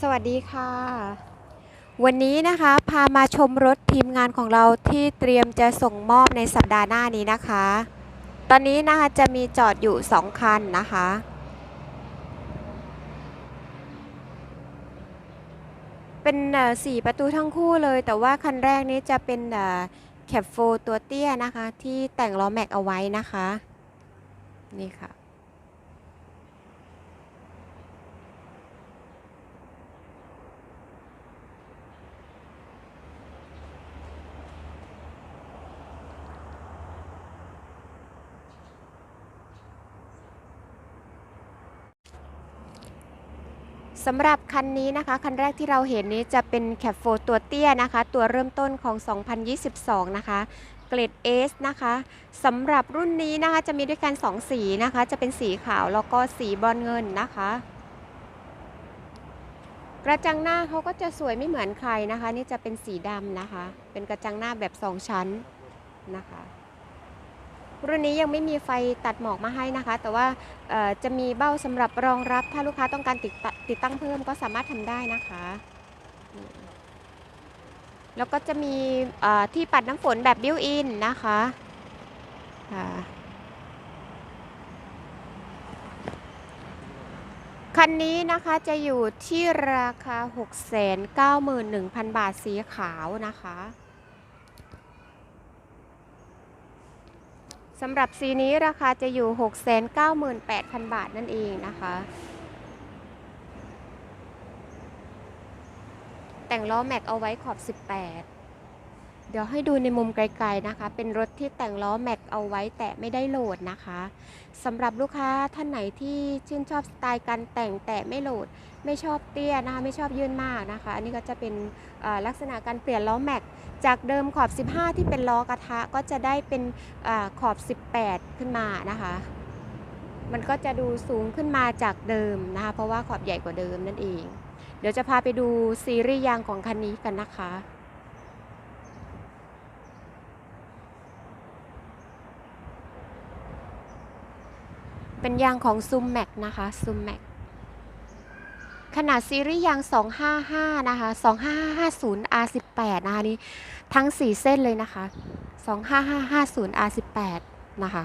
สวัสดีค่ะ วันนี้นะคะพามาชมรถทีมงานของเราที่เตรียมจะส่งมอบในสัปดาห์หน้านี้นะคะ ตอนนี้นะคะจะมีจอดอยู่ 2 คันนะคะ เป็นสี่ประตูทั้งคู่เลย แต่ว่าคันแรกนี้จะเป็นแคปโฟตัวเตี้ยนะคะ ที่แต่งล้อแม็กเอาไว้นะคะ นี่ค่ะ สำหรับคันนี้นะคะคันแรกที่เราเห็นนี้จะเป็นแคปโฟตัวเตี้ยนะคะ ตัวเริ่มต้นของ 2022 นะคะ เกรด S นะคะสำหรับรุ่นนี้นะคะจะมีด้วยกัน 2 สีนะคะ จะเป็นสีขาวแล้วก็สีบอนเงินนะคะ กระจังหน้าเขาก็จะสวยไม่เหมือนใครนะคะ นี่จะเป็นสีดำนะคะ เป็นกระจังหน้าแบบ 2 ชั้นนะคะ รุ่นนี้ยังไม่มีไฟตัดหมอกมาให้นะคะ แต่ว่าจะมีเบ้าสำหรับรองรับ ถ้าลูกค้าต้องการติดติดตั้งเพิ่มก็สามารถทำได้นะคะ แล้วก็จะมีที่ปัดน้ำฝนแบบบิวอินนะคะค่ะคันนี้นะคะจะอยู่ที่ราคา 691,000 บาทสีขาวนะคะ สำหรับสีนี้ราคาจะอยู่ 698,000 บาทนั่นเองนะคะ แต่งล้อแม็กเอาไว้ขอบ 18 เดี๋ยวให้ดูในมุมไกลๆนะคะ เป็นรถที่แต่งล้อแม็กเอาไว้แต่ไม่ได้โหลดนะคะสำหรับลูกค้าท่านไหนที่ชื่นชอบสไตล์การแต่งแต่ไม่โหลด ไม่ชอบเตี้ยนะคะ ไม่ชอบยื่นมากนะคะ อันนี้ก็จะเป็นลักษณะการเปลี่ยนล้อแม็กจากเดิมขอบ 15 ที่เป็นล้อกระทะก็จะได้เป็นอขอบ 18 ขึ้นมานะคะ มันก็จะดูสูงขึ้นมาจากเดิมนะคะเพราะว่าขอบใหญ่กว่าเดิมนั่นเอง เดี๋ยวจะพาไปดูซีรีส์ยางของคันนี้กันนะคะ เป็นยางของซูมแม็กนะคะซูมแม็กขนาดซีรีส์ยาง 255 นะคะ 25550 R18 นะคะนี่ทั้ง 4 เส้นเลยนะคะ 25550 R18 นะคะ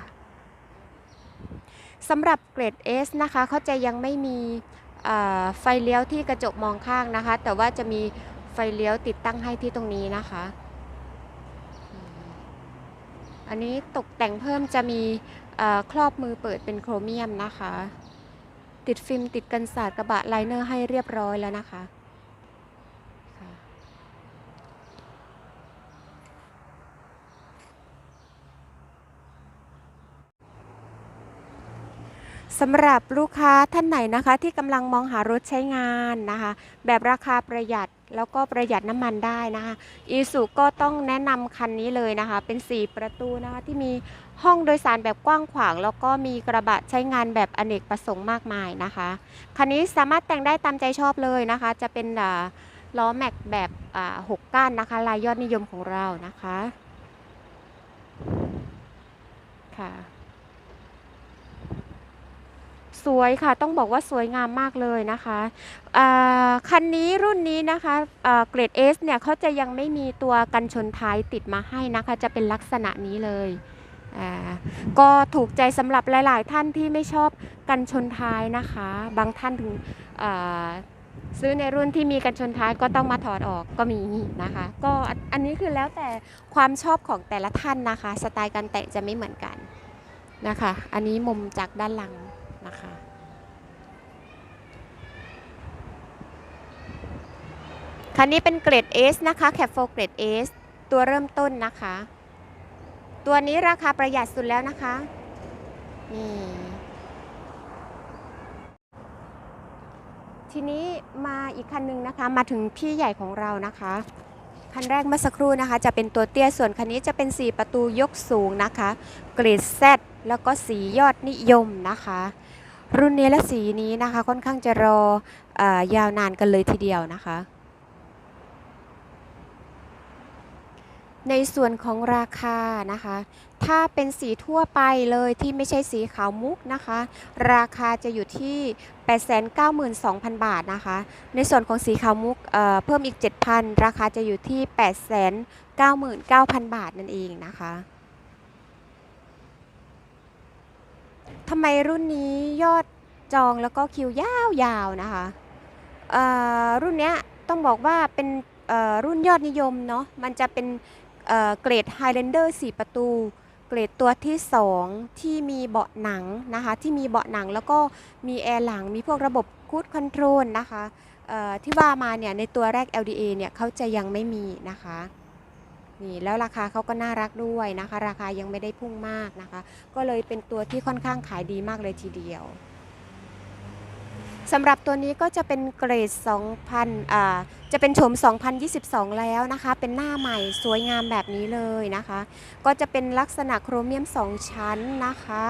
สำหรับเกรด S นะคะเขาจะยังไม่มีไฟเลี้ยวที่กระจกมองข้างนะคะ แต่ว่าจะมีไฟเลี้ยวติดตั้งให้ที่ตรงนี้นะคะ อันนี้ตกแต่งเพิ่มจะมี ครอบมือเปิดเป็นโครเมียมนะคะ ติดฟิล์มติดกันสาดกระบะไลเนอร์ให้เรียบร้อยแล้วนะคะค่ะสำหรับลูกค้าท่านไหนนะคะที่กำลังมองหารถใช้งานนะคะ แบบราคาประหยัด แล้วก็ประหยัดน้ำมันได้นะคะอีสุก็ต้องแนะนำคันนี้เลยนะคะ เป็น 4 ประตูนะคะที่มีห้องโดยสารแบบกว้างขวาง แล้วก็มีกระบะใช้งานแบบอเนกประสงค์มากมายนะคะ คันนี้สามารถแต่งได้ตามใจชอบเลยนะคะ จะเป็นล้อแม็กแบบหกก้านนะคะ ลายยอดนิยมของเรานะคะค่ะ สวยค่ะต้องบอกว่าสวยงามมากเลยนะคะคันนี้รุ่นนี้นะคะเกรด S เนี่ยเขาจะยังไม่มีตัวกันชนท้ายติดมาให้นะคะ จะเป็นลักษณะนี้เลยก็ถูกใจสำหรับหลาย ๆ ท่านที่ไม่ชอบกันชนท้ายนะคะ บางท่านถึงซื้อในรุ่นที่มีกันชนท้ายก็ต้องมาถอดออกก็มีนะคะ ก็อันอันนี้คือแล้วแต่ความชอบของแต่ละท่านนะคะ สไตล์การแต่งจะไม่เหมือนกันนะคะ อันนี้มุมจากด้านหลังนะคะ คันนี้เป็นเกรด S นะคะ Cap 4เกรด S ตัวเริ่มต้นนะคะ ตัวนี้ราคาประหยัดสุดแล้วนะคะนี่ทีนี้มาอีกคันหนึ่งนะคะมาถึงพี่ใหญ่ของเรานะคะ คันแรกเมื่อสักครู่นะคะ จะเป็นตัวเตี้ยส่วนคันนี้จะเป็น 4 ประตูยกสูงนะคะ เกรด Z แล้วก็สียอดนิยมนะคะ รุ่นนี้และสีนี้นะคะ ค่อนข้างจะรอออยาวนานกันเลยทีเดียวนะคะ ในส่วนของราคานะคะ ถ้าเป็นสีทั่วไปเลยที่ไม่ใช่สีขาวมุกนะคะ ราคาจะอยู่ที่ 892,000 บาทนะคะ ในส่วนของสีขาวมุกเอ่อเพิ่มอีก 7,000 ราคาจะอยู่ที่ 899,000 บาทนั่นเองนะคะทำไมรุ่นนี้ยอดจองแล้วก็คิวยาวๆนะคะเอ่อรุ่นเนี้ยต้องบอกว่าเป็นเอ่อรุ่นยอดนิยมเนาะมันจะเป็น เเกรด Highlander 4 ประตู เกรดตัวที่ 2 ที่มีเบาะหนังนะคะที่มีเบาะหนังแล้วก็มีแอร์หลังมีพวกระบบคูดคอนโทรลนะคะที่ว่ามาเนี่ยในตัวแรก LDA เนี่ยเขาจะยังไม่มีนะคะนี่แล้วราคาเขาก็น่ารักด้วยนะคะ ราคายังไม่ได้พุ่งมากนะคะ ก็เลยเป็นตัวที่ค่อนข้างขายดีมากเลยทีเดียว สำหรับตัวนี้ก็จะเป็นเกรด 2,000อ่าจะเป็นโฉม 2022 แล้วนะคะ เป็นหน้าใหม่สวยงามแบบนี้เลยนะคะ ก็จะเป็นลักษณะโครเมียม 2 ชั้นนะคะ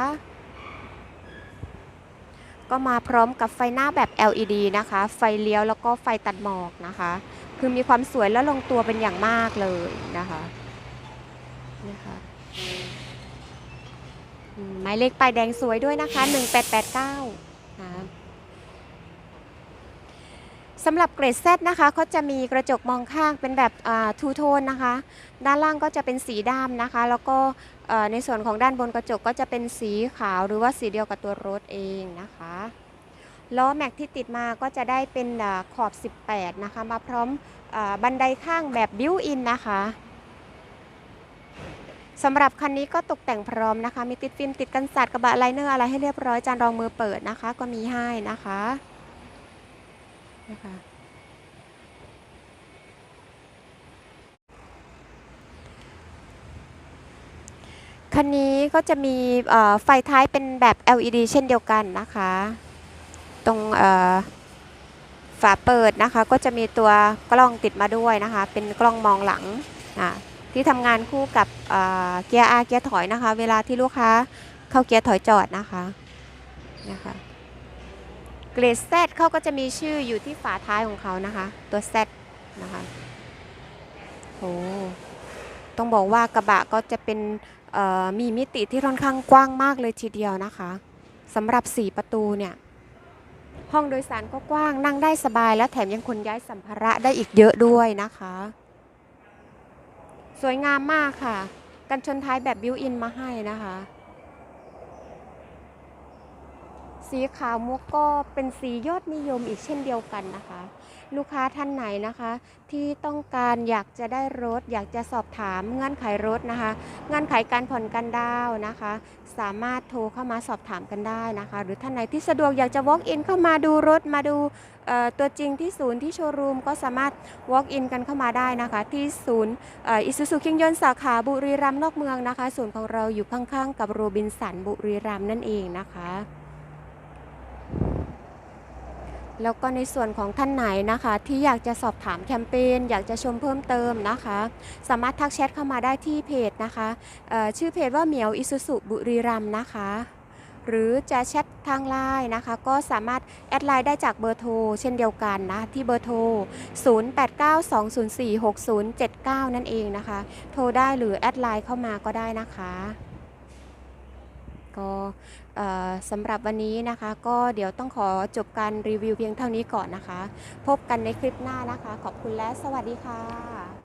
ก็มาพร้อมกับไฟหน้าแบบ LED นะคะ ไฟเลี้ยวแล้วก็ไฟตัดหมอกนะคะ คือมีความสวยและลงตัวเป็นอย่างมากเลยนะคะนะคะหมายเลขป้ายแดงสวยด้วยนะคะ 1889นะคะ สำหรับเกรด Z นะคะเขาจะมีกระจกมองข้างเป็นแบบทูโทนนะคะ ด้านล่างก็จะเป็นสีดำนะคะ แล้วก็ในส่วนของด้านบนกระจกก็จะเป็นสีขาวหรือว่าสีเดียวกับตัวรถเองนะคะล้อแม็กที่ติดมาก็จะได้เป็นอขอบ 18 นะคะ มาพร้อมอบันไดข้างแบบบิวอินนะคะสำหรับคันนี้ก็ตกแต่งพร้อมนะคะ มีติดฟิล์มติดกันสาดกระบะไลเนอร์อะไรให้เรียบร้อยจานรองมือเปิดนะคะ ก็มีให้นะคะ นะคะคันนี้ก็จะมีไฟท้ายเป็นแบบ LED เช่นเดียวกันนะคะ ตรงฝาเปิดนะคะ ก็จะมีตัวกล้องติดมาด้วยนะคะ เป็นกล้องมองหลังที่ทำงานคู่กับเเกียร์ R เกียร์ถอยนะคะ เวลาที่ลูกค้าเข้าเกียร์ถอยจอดนะคะนะคะ เกรด Z เขาก็จะมีชื่ออยู่ที่ฝาท้ายของเขานะคะ ตัว Z นะคะโอ้ต้องบอกว่ากระบะก็จะเป็นมีมิติที่ค่อนข้างกว้างมากเลยทีเดียวนะคะสำหรับ 4 ประตูเนี่ย ห้องโดยสารก็กว้างนั่งได้สบาย แล้วแถมยังขนย้ายสัมภาระได้อีกเยอะด้วยนะคะ สวยงามมากค่ะ กันชนท้ายแบบบิวอินมาให้นะคะ สีขาวมุกก็เป็นสียอดนิยมอีกเช่นเดียวกันนะคะ ลูกค้าท่านไหนนะคะ ที่ต้องการอยากจะได้รถ อยากจะสอบถามเงื่อนไขรถนะคะ เงื่อนไขการผ่อนกันดาวนะคะ สามารถโทรเข้ามาสอบถามกันได้นะคะ หรือท่านไหนที่สะดวกอยากจะ walk in เข้ามาดูรถมาดูตัวจริงที่ศูนย์ที่โชว์รูมก็สามารถ walk in กันเข้ามาได้นะคะ ที่ศูนย์อิสุสุคิงยนสาขาบุรีรัมย์นอกเมืองนะคะ ศูนย์ของเราอยู่ข้างๆ กับโรบินสันบุรีรัมย์นั่นเองนะคะ แล้วก็ในส่วนของท่านไหนนะคะ ที่อยากจะสอบถามแคมเปญอยากจะชมเพิ่มเติมนะคะ สามารถทักแชทเข้ามาได้ที่เพจนะคะชื่อเพจว่าเหมียวอิสุสุบุรีรัมนะคะ หรือจะแชททางไลน์นะคะ ก็สามารถแอดไลน์ได้จากเบอร์โทรเช่นเดียวกันนะ ที่เบอร์โทร 0892046079 นั่นเองนะคะ โทรได้หรือแอดไลน์เข้ามาก็ได้นะคะ ก็สำหรับวันนี้นะคะ ก็เดี๋ยวต้องขอจบการรีวิวเพียงเท่านี้ก่อนนะคะ พบกันในคลิปหน้านะคะ ขอบคุณและสวัสดีค่ะ